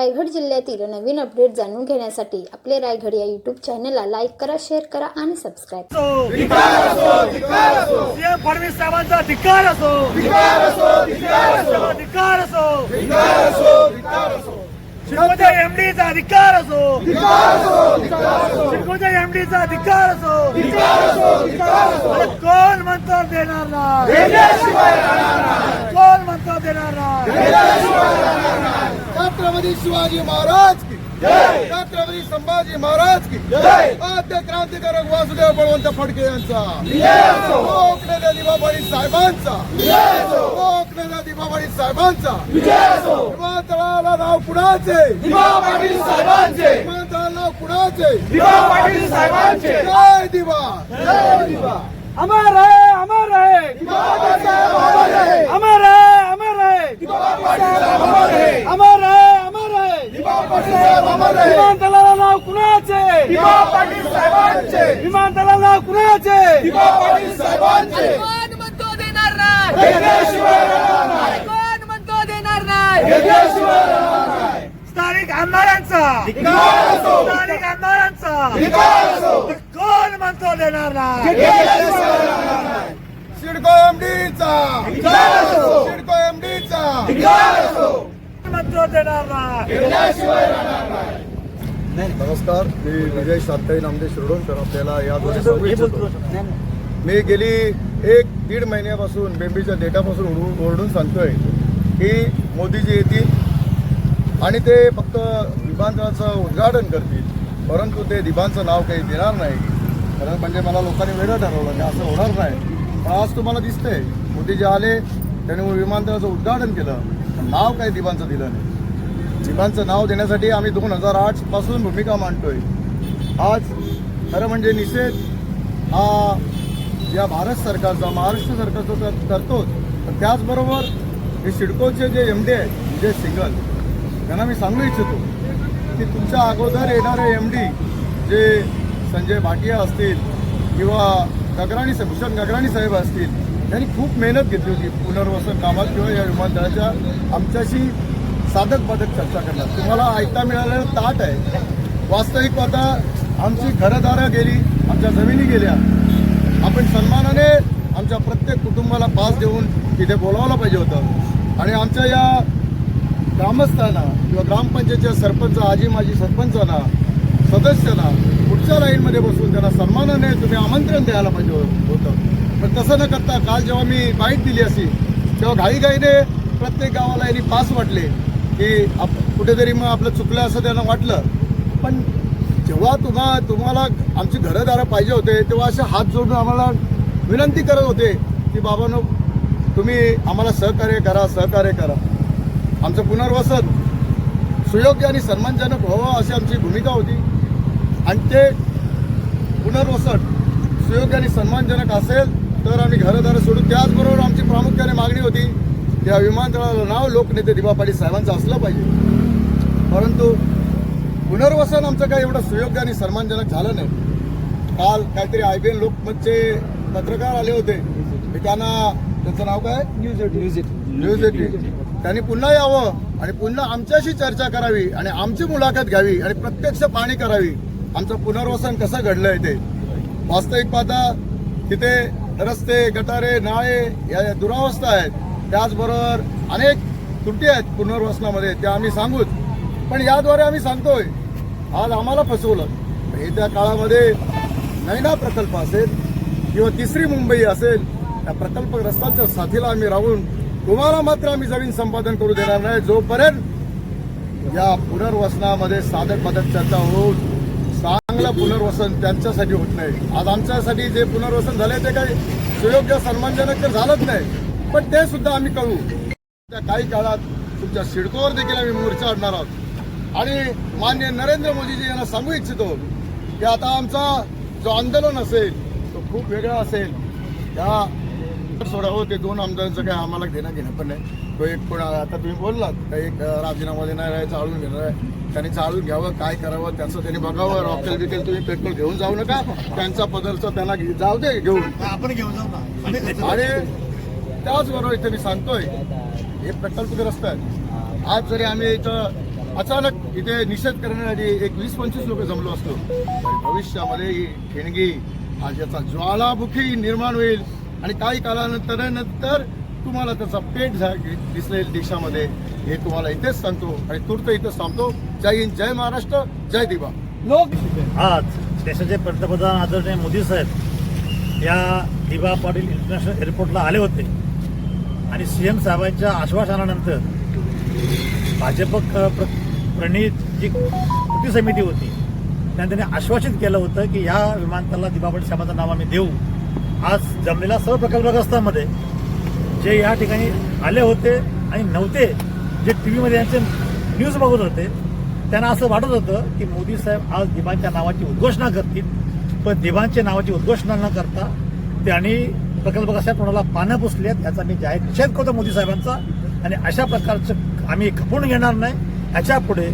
रायगड जिल्ह्यातील नवीन अपडेट जाणून घेण्यासाठी आपले रायगड या यूट्यूब चॅनलला लाईक करा शेअर करा आणि सबस्क्राईब करा. सीएम फडणवीस साहेबांचा धिक्कार असो धिक्कार असो शिडकोच्या एमडीचा अधिकार असो शिडकोच्या एमडीचा अधिकार असो अरे कोण म्हणतो देणार नाही? कोण म्हणतो देणार नाही. छत्रपती शिवाजी महाराज की छत्रपती संभाजी महाराज की आद्य क्रांतिकारक वासुदेव बळवंत फडके यांचा. कोकणाच्या दिवाबाई साहेबांचा. कोकणाच्या दिवाबाई साहेबांचा. विमानतळाला नाव कुणाचे? विमानतळाला नाव कुणाचे? जय दिवा. जय दिवा. अमर है अमर है अमर है अमर है अमर है विमानतळाला नाव कुणाचे विमानतळाला नाव कुणाचे कोण म्हणतो देणार नाही कोण म्हणतो देणार नाही स्थानिक आमदारांचा स्थानिक आमदारांचा कोण म्हणतो देणार नाही सिडको एमडीचा सिडको एमडीचा नमस्कार. मी विजय सातई नामदेव शिरडोणकर आपल्याला याद्वारे सांगू इच्छितो. मी गेली एक दीड महिन्यापासून बेंबीच्या डेटापासून ओरडून ओरडून सांगतोय की मोदीजी येतील आणि ते फक्त विमानतळाचं उद्घाटन करतील परंतु ते दिबांचं नाव काही देणार नाही. कारण म्हणजे मला लोकांनी वेगळं ठरवलं की असं होणार नाही. पण आज तुम्हाला दिसतंय मोदीजी आले त्यांनी विमानतळाचं उद्घाटन केलं. पण नाव काही दिबांचं दिलं नाही. दिबांचं नाव देण्यासाठी आम्ही दोन हजार आठपासून भूमिका मांडतोय. आज खरं म्हणजे निषेध हा या भारत सरकारचा महाराष्ट्र सरकारचा तर करतोच. पण त्याचबरोबर हे सिडकोचे जे एम डी आहेत विजय सिंगल त्यांना मी सांगू इच्छितो की तुमच्या अगोदर येणारे M D J Sanjay Bhatia असतील किंवा गगराणी भूषण गगराणी साहेब असतील त्यांनी खूप मेहनत घेतली होती पुनर्वसन कामात किंवा या विमानतळाच्या आमच्याशी साधक बाधक चर्चा करण्यात. तुम्हाला ऐकता मिळालेलं ताट आहे. वास्तविक आता आमची घरदारं गेली आमच्या जमिनी गेल्या. आपण सन्मानाने आमच्या प्रत्येक कुटुंबाला पास देऊन तिथे बोलावलं पाहिजे होतं. आणि आमच्या या ग्रामस्थांना किंवा ग्रामपंचायतच्या सरपंच आजी माजी सरपंचांना सदस्यांना पुढच्या लाईनमध्ये बसून त्यांना सन्मानाने तुम्ही आमंत्रण द्यायला पाहिजे हो- होतं. पण तसं न करता काल जेव्हा मी बाईट दिली अशी तेव्हा घाईघाईने प्रत्येक गावाला यांनी पास वाटले की आप कुठेतरी मग आपलं चुकलं असं त्यांना वाटलं. पण जेव्हा तुम्हा तुम्हाला आमची घरदारं पाहिजे होते तेव्हा असे हात जोडून आम्हाला विनंती करत होते की बाबांनो तुम्ही आम्हाला सहकार्य करा सहकार्य करा. आमचं पुनर्वसन सुयोग्य आणि सन्मानजनक व्हावं अशी आमची भूमिका होती. आणि ते पुनर्वसन सुयोग्य आणि सन्मानजनक असेल तर आम्ही घरदारं सोडू त्याचबरोबर आमची प्रामुख्याने मागणी होती त्या विमानतळाला नाव लोकनेते दिबा पाटील साहेबांचं असलं पाहिजे. परंतु पुनर्वसन आमचं काही एवढं सुयोग्य आणि सन्मानजनक झालं नाही. काल काहीतरी आय बी एन लोकमतचे पत्रकार आले होते. मी त्यांना त्यांचं नाव काय? न्यूज न्यूज न्यूज एटीन त्यांनी पुन्हा यावं आणि पुन्हा आमच्याशी चर्चा करावी आणि आमची मुलाखत घ्यावी आणि प्रत्यक्ष पाहणी करावी. आमचं पुनर्वसन कसं घडलंय ते. वास्तविक पाहता तिथे रस्ते गटारे नाळे या दुरावस्था आहेत. त्याचबरोबर अनेक त्रुटी आहेत पुनर्वसनामध्ये त्या आम्ही सांगूच. पण याद्वारे आम्ही सांगतोय आज आम्हाला फसवलं. येत्या काळामध्ये नैना प्रकल्प असेल किंवा तिसरी मुंबई असेल त्या प्रकल्पग्रस्तांच्या साथीला आम्ही राहून तुम्हाला मात्र आम्ही जमीन संपादन करू देणार नाही. जोपर्यंत या पुनर्वसनामध्ये साधक बाधक चर्चा होऊन चांगलं पुनर्वसन त्यांच्यासाठी होत नाही. आज आमच्यासाठी जे पुनर्वसन झालंय ते काही सुयोग्य सन्मानजनक तर झालंच नाही. पण ते सुद्धा आम्ही कळू. त्या काही काळात तुमच्या सिडकोवर देखील आम्ही मोर्चा आणणार आहोत. आणि मान्य नरेंद्र मोदीजी यांना सांगू इच्छितो की आता आमचा जो आंदोलन असेल तो खूप वेगळा असेल. त्या सोडा हो ते दोन आमदारांचं काय आम्हाला घेणं घेणं पण नाही. तो एक कोण आता तुम्ही बोललात का एक राजीनामा देणार आहे चालून घेणार आहे त्यांनी चालून घ्यावं काय करावं त्याचं त्यांनी बघावं रॉकेल बिकेल तुम्ही पेट्रोल घेऊन जाऊ नका त्यांचा पदरचा त्यांना जाऊ दे घेऊन. आपण घेऊन जाऊ ना आणि त्याचबरोबर इथे मी सांगतोय हे प्रकल्पग्रस्त आहेत आज जरी आम्ही इथं अचानक इथे निषेध करण्यासाठी एक वीस पंचवीस लोक जमलो असतो भविष्यामध्ये ही ठिणगी आज याचा ज्वालामुखी निर्माण होईल. आणि काही कालानंतर नंतर तुम्हाला त्याचा पेट झा- दिसेल देशामध्ये हे तुम्हाला इथेच सांगतो आणि तूर्त इथेच थांबतो जय हिंद जय महाराष्ट्र जय दिवा. लोक आज देशाचे पंतप्रधान आदरणीय मोदी साहेब या दिवा पाटील इंटरनॅशनल एअरपोर्टला आले होते. आणि सीएम साहेबांच्या आश्वासनानंतर भाजप प्रणित जी कृती समिती होती. त्यांनी त्यांनी आश्वासित केलं होतं की या विमानतळाला दिवा पाटील साहेबांचं नाव आम्ही देऊ. आज जमलेल्या सर्व प्रकल्पग्रस्तांमध्ये जे या ठिकाणी आले होते आणि नव्हते जे टी व्हीमध्ये यांचे न्यूज बघत होते त्यांना असं वाटत होतं की मोदी साहेब आज दिबांच्या नावाची उद्घोषणा करतील. पण दिबांच्या नावाची उद्घोषणा न करता त्यांनी प्रकल्पग्रस्तात कोणाला पानं पुसलेत याचा मी जाहीर निषेध करतो मोदी साहेबांचा. आणि अशा प्रकारचं आम्ही खपून घेणार नाही. ह्याच्या पुढे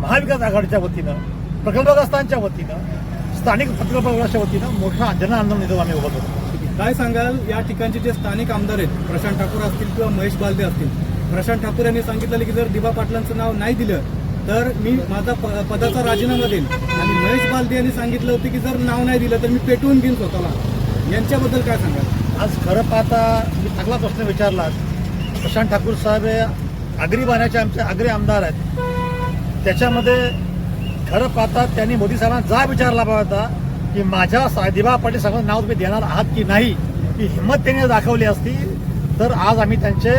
महाविकास आघाडीच्या वतीनं प्रकल्पग्रस्तांच्या वतीनं स्थानिक प्रकल्पग्रस्तांच्या वतीनं मोठा जनआंदोलन इथं आम्ही उभं करतो. काय सांगाल? या ठिकाणचे जे स्थानिक आमदार आहेत प्रशांत ठाकूर असतील किंवा महेश बालदे असतील प्रशांत ठाकूर यांनी सांगितलं की जर दिबा पाटलांचं नाव नाही दिलं तर मी माझा प- पदाचा राजीनामा देईन. आणि महेश बालदे यांनी सांगितलं होतं की जर नाव नाही दिलं तर मी पेटवून घेईन स्वतःला. यांच्याबद्दल काय सांगाल? आज खरं पाहता मी चांगला प्रश्न विचारला. प्रशांत ठाकूर साहेब हे आगरी बाण्याचे आमचे आगरी आमदार आहेत. त्याच्यामध्ये खरं पाहता त्यांनी मोदी साहेबांना जा विचारला पाहता होता की माझ्या सा- दिबा पाटील साहेबांचं नाव तुम्ही देणार आहात की नाही ही हिंमत त्यांनी दाखवली असती तर आज आम्ही त्यांचे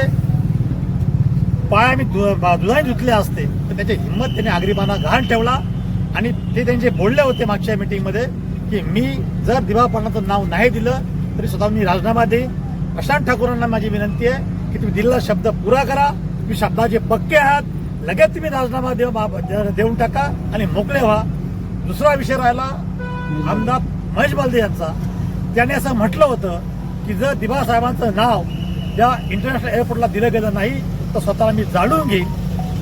पाय आम्ही दु- बा- दुधाने धुतले असते. तर त्याची हिंमत त्यांनी आगरीबाना घाण ठेवला आणि ते त्यांचे बोलले होते मागच्या मीटिंगमध्ये की मी जर दिवा नाव नाही दिलं तरी स्वतः मी राजीनामा देईन. प्रशांत ठाकूरांना माझी विनंती आहे की तुम्ही दिलेला शब्द पुरा करा. तुम्ही शब्दाचे पक्के आहात. लगेच तुम्ही राजीनामा देऊ देऊन टाका आणि मोकळे व्हा. दुसरा विषय राहिला आमदार महेश बालदे यांचा. त्याने असं म्हटलं होतं की जर दिबा साहेबांचं नाव या इंटरनॅशनल एअरपोर्टला दिलं गेलं नाही तर स्वतःला मी जाळून घेईन.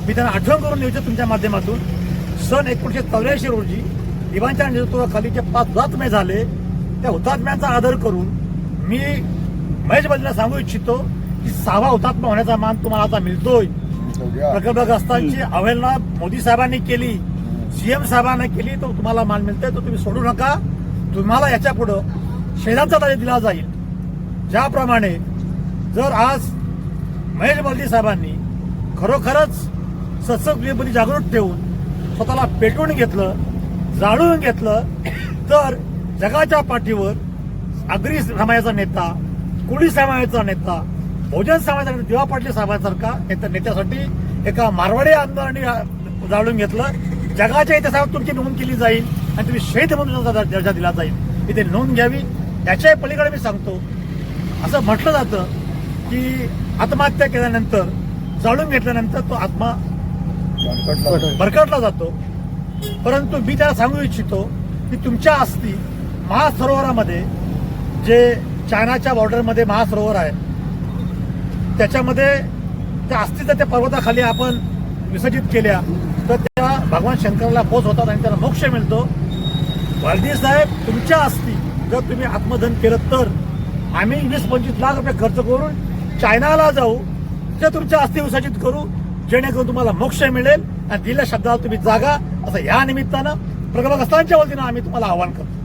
मी त्यांना आठवण करून देऊ तुमच्या माध्यमातून. सन एकोणीशे चौऱ्याऐंशी रोजी दिवांच्या नेतृत्वाखाली जे पाच हुतात्मे झाले. त्या हुतात्म्यांचा आदर करून मी महेश बालदेला सांगू इच्छितो की सहावा हुतात्मा होण्याचा मान तुम्हाला आता मिळतोय. प्रकल्पग्रस्तांची अवहेलना मोदी साहेबांनी केली. सीएम साहेबांना केली तर तुम्हाला मान मिळते तो तुम्ही सोडू नका. तुम्हाला याच्या पुढं शेजांचा दर्जा दिला जाईल. ज्याप्रमाणे जर आज महेश बलदी साहेबांनी खरोखरच सत्संगपदी जागृत ठेवून स्वतःला पेटवून घेतलं जाळून घेतलं तर जगाच्या पाठीवर आगरी समाजाचा नेता कुणी समाजाचा नेता बहुजन समाजाचा दिवा पाटील साहेबांसारखा नेत्यासाठी एका मारवाडी आमदारांनी जाळून घेतलं. जगाच्या इतिहासात तुमची नोंद केली जाईल आणि तुम्ही शहीद म्हणून दर्जा दिला जाईल. इथे नोंद घ्यावी. याच्या पलीकडे मी सांगतो. असं म्हटलं जातं की आत्महत्या केल्यानंतर जाळून घेतल्यानंतर तो आत्मा भरकटला जातो. परंतु मी त्याला सांगू इच्छितो की तुमच्या अस्थी महासरोवरामध्ये जे चायनाच्या बॉर्डरमध्ये महासरोवर आहे त्याच्यामध्ये त्या अस्थिच्या त्या पर्वताखाली आपण विसर्जित केल्या. तर त्या भगवान शंकराला पोच होतात आणि त्याला मोक्ष मिळतो. वालदी साहेब तुमच्या असती जर तुम्ही आत्मधन केलं तर आम्ही वीस पंचवीस लाख रुपये खर्च करून चायनाला जाऊ ते तुमच्या अस्थि विसर्जित करू जेणेकरून तुम्हाला मोक्ष मिळेल आणि दिल्या शब्दाला तुम्ही जागा. असं या निमित्तानं प्रगभगस्तांच्या वतीनं आम्ही तुम्हाला आवाहन करतो.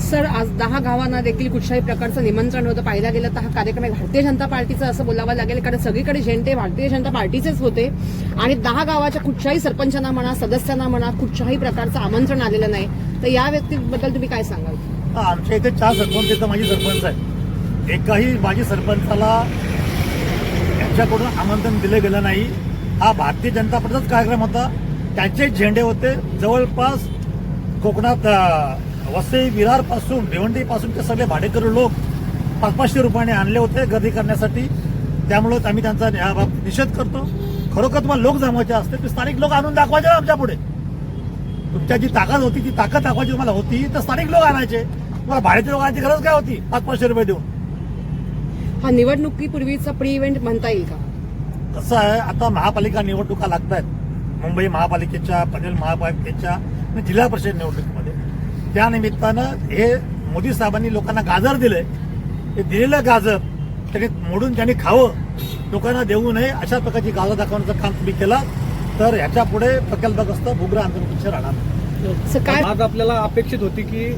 सर आज दहा गावांना देखील कुठल्याही प्रकारचं निमंत्रण होतं. पाहिला गेलं तर हा कार्यक्रम भारतीय जनता पार्टीचा असं बोलावं लागेल. कारण सगळीकडे झेंडे भारतीय जनता पार्टीचेच होते. आणि दहा गावाच्या कुठच्याही सरपंचांना म्हणा सदस्यांना म्हणा कुठच्याही प्रकारचं आमंत्रण आलेलं नाही. तर या व्यक्तीबद्दल तुम्ही काय सांगाल? आमच्या इथे चार सरपंच इथं माझी सरपंच आहे. एकाही माझी सरपंचाला यांच्याकडून आमंत्रण दिलं गेलं नाही. हा भारतीय जनता पार्टीचाच कार्यक्रम होता. त्याचे झेंडे होते. जवळपास कोकणात वसई विरारपासून भिवंडी पासून ते सगळे भाडेकरू लोक पाच पाचशे रुपयाने आणले होते गर्दी करण्यासाठी. त्यामुळे आम्ही त्यांचा निषेध करतो. खरोखर तुम्हाला लोक जमवायचे असते ते स्थानिक लोक आणून दाखवायचे आमच्या पुढे. तुमच्या जी ताकद होती ती ताकद दाखवायची तुम्हाला होती तर स्थानिक लोक आणायचे. तुम्हाला भाड्याच्या लोक आणायची गरज काय होती? पाच पाचशे रुपये देऊन. हा निवडणुकीपूर्वीचा प्री इव्हेंट म्हणता येईल का? कसं आहे आता महापालिका निवडणुका लागत आहेत मुंबई महापालिकेच्या पनवेल महापालिकेच्या आणि जिल्हा परिषद निवडणुकीमध्ये. त्या निमित्तानं हे मोदी साहेबांनी लोकांना गाजर दिलंय. हे दिलेलं गाजर त्याने मोडून त्यांनी खावं. लोकांना देऊ नये अशा प्रकारची गाळा दाखवण्याचं काम तुम्ही केलं. तर ह्याच्या पुढे प्रकल्पग्रस्त भुग्र आंदोलन राहणार. काय आज आपल्याला अपेक्षित होती की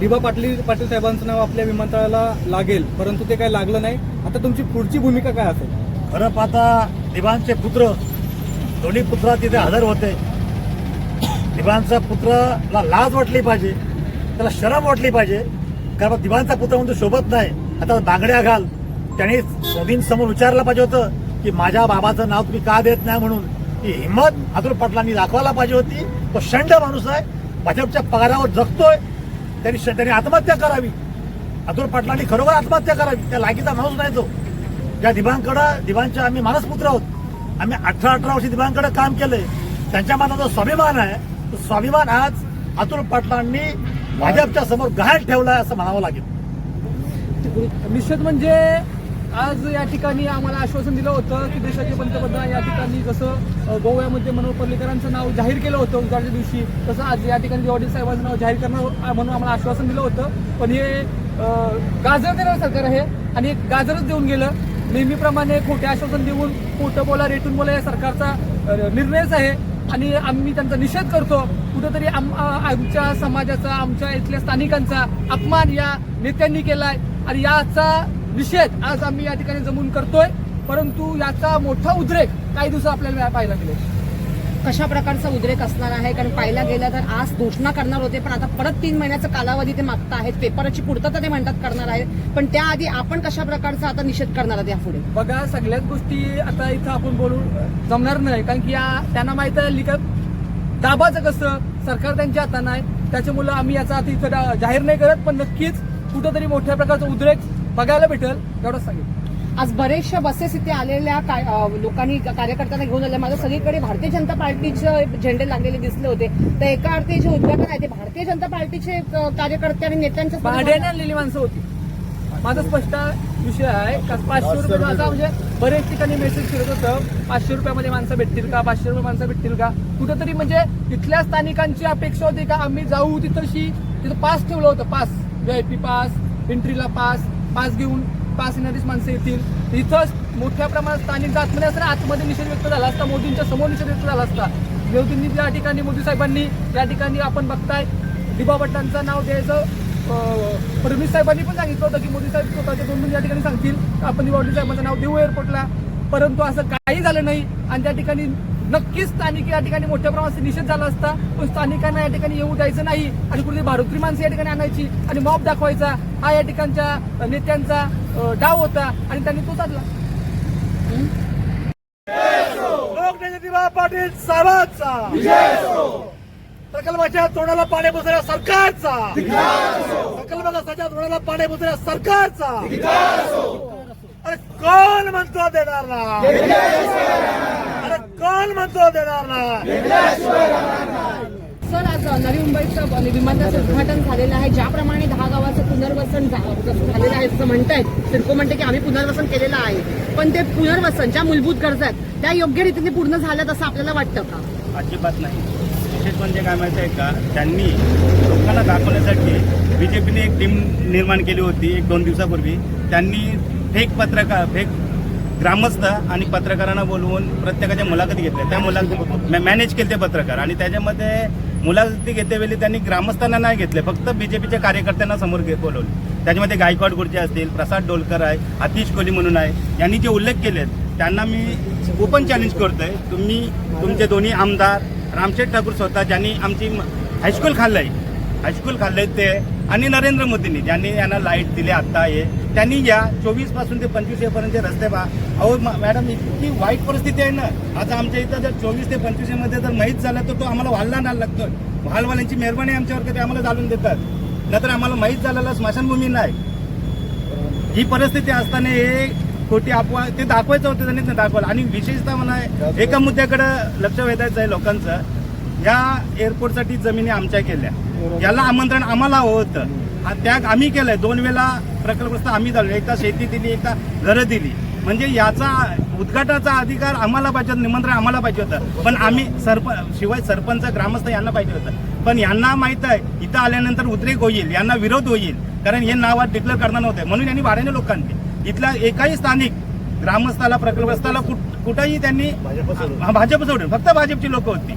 दिबा पाटील पाटील साहेबांचं नाव आपल्या विमानतळाला लागेल परंतु ते काही लागलं नाही. आता तुमची पुढची भूमिका काय असेल? खरं पाहता दिवाणचे पुत्र दोन्ही पुत्र तिथे हजर होते. दिवाणचा पुत्राला लाज वाटली पाहिजे त्याला शरम वाटली पाहिजे कारण दिवाणचा पुत्र म्हणून शोभत नाही. आता बांगड्या घाल. त्याने मोदींसमोर विचारलं पाहिजे होतं की माझ्या बाबाचं नाव तुम्ही का देत नाही म्हणून? ही हिंमत अतुल पाटलांनी दाखवायला पाहिजे होती. तो शंड माणूस आहे. भाजपच्या पगारावर जगतोय. त्यांनी त्यांनी आत्महत्या करावी. अतुल पाटलांनी खरोखर आत्महत्या करावी. त्या लायकीचा माणूस नाही तो. ज्या दिवांकडं दिवांचे आम्ही मानसपुत्र आहोत. आम्ही अठरा अठरा वर्षी दिवांकडे काम केलंय. त्यांच्या मनाचा स्वाभिमान आहे. स्वाभिमान आज अतुल पाटलांनी भाजपच्या समोर गहाण ठेवलाय असं म्हणावं लागेल. निश्चित म्हणजे आज या ठिकाणी आम्हाला आश्वासन दिलं होतं की देशाचे पंतप्रधान या ठिकाणी जसं गोव्यामध्ये मनोहर पर्रिकरांचं नाव जाहीर केलं होतं उद्याच्या दिवशी तसं आज या ठिकाणी देवाडी साहेबांचं नाव जाहीर करणार म्हणून आम्हाला आश्वासन दिलं होतं. पण हे गाजर देणारं सरकार आहे आणि एक गाजरच देऊन गेलं. नेहमीप्रमाणे खोटे आश्वासन देऊन खोटं बोला रेटून बोला या सरकारचा निर्णयच आहे. आणि आम्ही त्यांचा निषेध करतो. कुठंतरी आम- आमच्या समाजाचा आमच्या इथल्या स्थानिकांचा अपमान या नेत्यांनी केलाय. आणि याचा निषेध आज आम्ही या ठिकाणी जमून करतोय. परंतु याचा मोठा उद्रेक काही दिवस आपल्याला पाहायला मिळेल. कशा प्रकारचा उद्रेक असणार आहे? कारण पाहिला गेलं तर आज घोषणा करणार होते पण आता परत तीन महिन्याचा कालावधी ते मागता आहेत. पेपराची पूर्तता ते म्हणतात करणार आहेत. पण त्याआधी आपण कशा प्रकारचा आता निषेध करणार आहात यापुढे? बघा सगळ्याच गोष्टी आता इथं आपण बोलू जमणार नाही. कारण की या त्यांना माहीत आहे लिखत दाबाचं कसं? सरकार त्यांच्या हातात नाही त्याच्यामुळं आम्ही याचा आता इथं जाहीर नाही करत पण नक्कीच कुठंतरी मोठ्या प्रकारचा उद्रेक बघायला भेटेल. एवढंच सांगितलं आज बरेचशा बसेस इथे आलेल्या लोकांनी कार्यकर्त्यांना घेऊन आले. माझ्या सगळीकडे भारतीय जनता पार्टीचे झेंडे लागलेले दिसले होते. तर एका अर्थी जे उद्घाटन आहे ते भारतीय जनता पार्टीचे कार्यकर्ते आणि नेत्यांच्या भाड्याने आणलेली माणसं होती. माझा स्पष्ट विषय आहे का पाचशे रुपये माझा म्हणजे बरेच ठिकाणी मेसेज फिरत होतं. पाचशे रुपयामध्ये माणसं भेटतील का? पाचशे रुपये माणसं भेटतील का? कुठंतरी म्हणजे तिथल्या स्थानिकांची अपेक्षा होती का आम्ही जाऊ तिथंशी तिथं पास ठेवलं होतं पास. व्हीआयपी पास एंट्रीला पास पास घेऊन. पास येणारीच माणसं येतील. इथंच मोठ्या प्रमाणात स्थानिक जातमध्ये असताना आतमध्ये निषेध व्यक्त झाला असता मोदींच्या समोर निषेध व्यक्त झाला असता. मोदींनी त्या ठिकाणी मोदी साहेबांनी त्या ठिकाणी आपण बघताय दिबा भट्टांचं नाव द्यायचं अं, फडणवीस साहेबांनी पण सांगितलं होतं की मोदी साहेब स्वतःच्या दोन दोन या ठिकाणी सांगतील आपण दिवावडी साहेबांचं नाव देऊ एअरपोर्टला परंतु असं काही झालं नाही आणि त्या ठिकाणी नक्कीच स्थानिक या ठिकाणी मोठ्या प्रमाणात निषेध झाला असता पण स्थानिकांना या ठिकाणी येऊ द्यायचं नाही. आणि कुठे भारतीय माणसं या ठिकाणी आणायची आणि मॉब दाखवायचा. हा या ठिकाणच्या नेत्यांचा डाव होता आणि त्यांनी तो साधला. लोकनेते पाटील साहेबांचा. प्रकल्पाच्या तोंडाला पाणी बुजऱ्या सरकारचा. प्रकल्पग्रस्ताच्या तोंडाला पाणी बुजऱ्या सरकारचा. अरे कोण म्हणतो देणार ना? कोण म्हणतो देणार ना सर आज नवी मुंबईचं विमानतळाचं उद्घाटन झालेलं आहे. ज्याप्रमाणे दहा गावाचं पुनर्वसन झालेलं आहे जसं म्हणतायत. सिडको म्हणते की आम्ही पुनर्वसन केलेलं आहे. पण ते पुनर्वसन ज्या मूलभूत गरजा आहेत त्या योग्य रीतीने पूर्ण झाल्यात असं आपल्याला वाटतं का? अजिबात नाही. विशेष म्हणजे काय माहिती आहे का? त्यांनी लोकांना दाखवण्यासाठी बी जे पीने एक टीम निर्माण केली होती एक दोन दिवसापूर्वी. त्यांनी फेक पत्रकार फेक ग्रामस्थ आणि पत्रकारांना बोलवून प्रत्येकाच्या मुलाखती घेतल्या. त्या मुलाखती मॅनेज केले ते पत्रकार आणि त्याच्यामध्ये मुलाखती घेतेवेळी त्यांनी ग्रामस्थांना नाही घेतले फक्त बीजेपीच्या कार्यकर्त्यांना समोर घे बोलवले. त्याच्यामध्ये गायकवाड गुर्जे असतील प्रसाद डोलकर आहे आतिश कोहली म्हणून आहे. यांनी जे उल्लेख केलेत त्यांना मी ओपन चॅलेंज करतोय. तुम्ही तुमचे दोन्ही आमदार रामशेठ ठाकूर स्वतः ज्यांनी आमची हायस्कूल हायस्कूल खाल्लंय. हायस्कूल खाल्लंय ते आणि नरेंद्र मोदींनी ज्यांनी यांना लाइट दिले आता हे त्यांनी या चोवीसपासून ते पंचवीसपर्यंत रस्ते पहा. अहो मॅडम इतकी वाईट परिस्थिती आहे ना. आता आमच्या इथं जर चोवीस ते पंचवीसमध्ये जर माहीत झालं तर तो आम्हाला वाहला नाही लागतोय. वाहलवाल्यांची मेहरबानी आमच्यावर ते आम्हाला घालून देतात. नंतर आम्हाला माहीत झालेलं स्मशानभूमी नाही. ही परिस्थिती असताना हे खोटी अफवा ते दाखवायचं होतं त्यांनी ते दाखवलं. आणि विशेषतः म्हणा एका मुद्द्याकडे लक्ष वेधायचं आहे लोकांचं. या एअरपोर्टसाठी जमिनी आमच्या केल्या. याला आमंत्रण आम्हाला हवं होतं. हा त्याग आम्ही केलाय. दोन वेळा प्रकल्पग्रस्त आम्ही झालो. एकदा शेती दिली एकदा घरं दिली. म्हणजे याचा उद्घाटनाचा अधिकार आम्हाला पाहिजे होता निमंत्रण आम्हाला पाहिजे होतं. पण आम्ही सरप शिवाय सरपंच ग्रामस्थ यांना पाहिजे होतं. पण यांना माहीत आहे इथं आल्यानंतर उद्रेक होईल यांना विरोध होईल. कारण हे नावात डिक्लेअर करणार नव्हते. म्हणून यांनी भाड्याने लोक आणले इथल्या एकाही स्थानिक ग्रामस्थाला प्रकल्पस्थाला कुठ- कुठंही त्यांनी भाजप सोडून फक्त भाजपची लोक होती.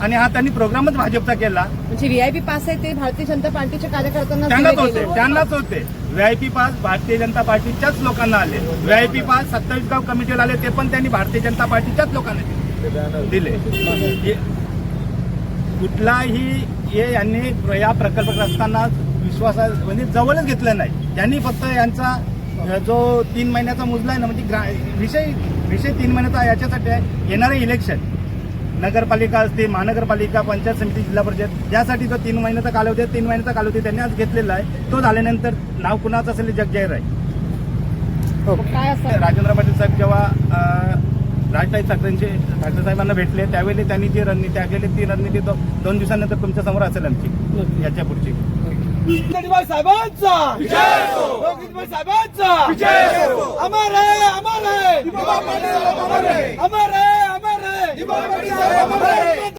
आणि हा त्यांनी प्रोग्रामच भाजपचा केला. म्हणजे व्हीआयपी पास आहे ते भारतीय जनता पार्टीच्या कार्यकर्त्यांना त्यांनाच होते. त्यांनाच होते. व्हीआयपी पास भारतीय जनता पार्टीच्याच लोकांना आले. व्हीआयपी पास सत्तावीस गाव कमिटीला आले ते पण त्यांनी भारतीय जनता पार्टीच्याच लोकांना दिले. कुठलाही हे यांनी या प्रकल्पग्रस्तांना विश्वासा म्हणजे जवळच घेतलं नाही. त्यांनी फक्त यांचा जो तीन महिन्याचा मुजला आहे ना म्हणजे विषय विषय तीन महिन्याचा याच्यासाठी आहे. येणारे इलेक्शन नगरपालिका असते महानगरपालिका पंचायत समिती जिल्हा परिषद यासाठी जो तीन महिन्याचा कालावधी आहे तीन महिन्याचा कालावधी त्यांनी आज घेतलेला आहे. तो झाल्यानंतर नाव कुणाचं असेल जग जाहीर आहे. काय असतं? राजेंद्र पाटील साहेब जेव्हा राजसाहेब ठाकरेंचे ठाकरे साहेबांना भेटले त्यावेळी त्यांनी जी रणनीती आखलेली ती रणनीती दोन दिवसानंतर तुमच्यासमोर असेल आमची याच्या पुढची. साहेबांचा. साहेबांचा. अमर आहे अमर आहे. अमर आहे. अमर आहे.